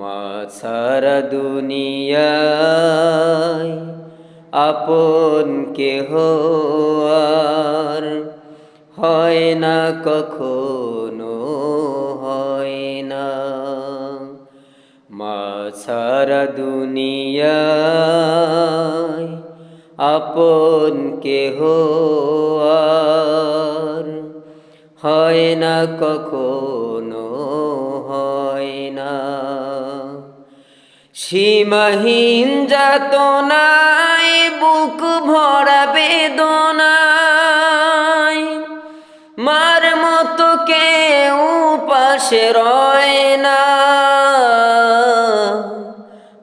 মা সারা দুনিয়ায় আপন কেহ আর হয় না, কখনো হয় না। মা সারা দুনিয়ায় আপন কেহ আর হয় না, কখনো সীমাহীন যাতনায় বুক ভরা বেদনায়। মার মতো কেউ পাশে রয় না।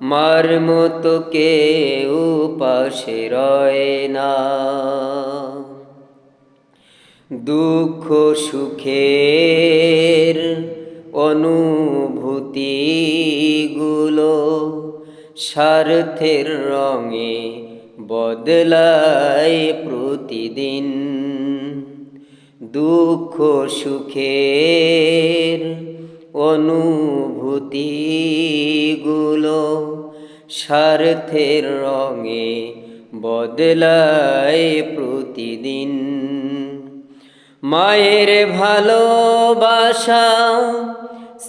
মার মতো কেউ পাশে রয় না। দুঃখ সুখের অনুভূতিগুলো স্বার্থের রঙে বদলায় প্রতিদিন। দুঃখ সুখের অনুভূতিগুলো স্বার্থের রঙে বদলায় প্রতিদিন। মায়ের ভালোবাসা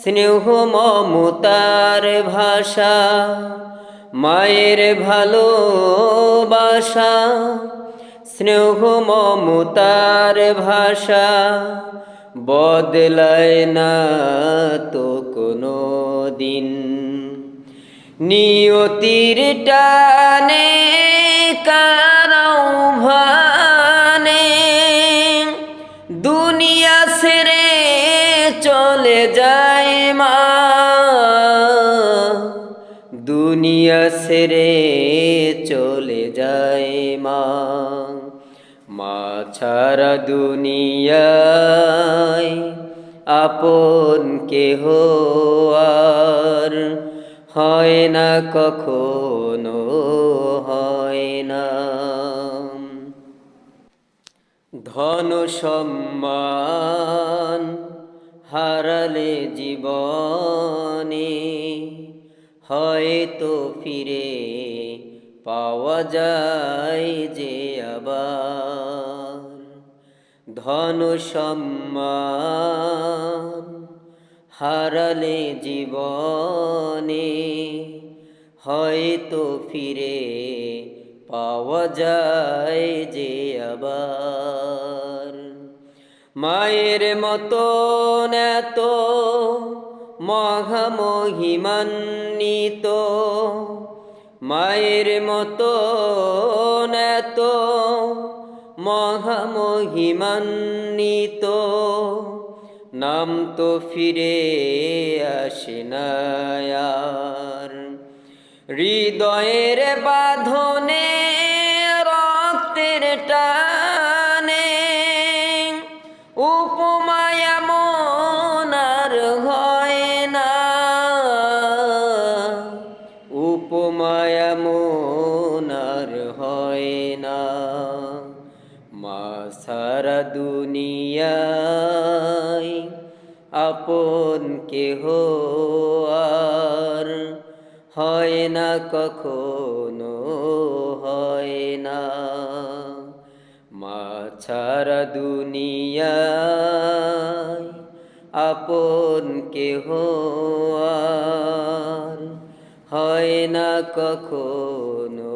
স্নেহ মমতার ভাষা, মায়ের ভালোবাসা। স্নেহ মমতার ভাষা বদলায় না তো কোনো দিন। নিয়তির টানে চলে যায় মা। দুনিয়া সেরে চলে যায় মা। মা ছাড়া দুনিয়ায় আপন কেহ আর হয় না, কখনো হয় না। ধন সম্মান হারালে জীবনে হয়তো ফিরে পাওয়া যায় যে আবার ধন সম্মান হারালে জীবনে হয়তো ফিরে পাওয়া যায় যে আবার মায়ের মতো এত মহামহিমান্বিত। মায়ের মতো এত মহামহিমান্বিত। নাম তো ফিরে আসে না আর। হৃদয়ের বাঁধনে দুনিয়ায় আপন কেহ আর হয় না, কখনো হয় না। মা ছাড়া দুনিয়ায় আপন কেহ আর হয় না, কখনো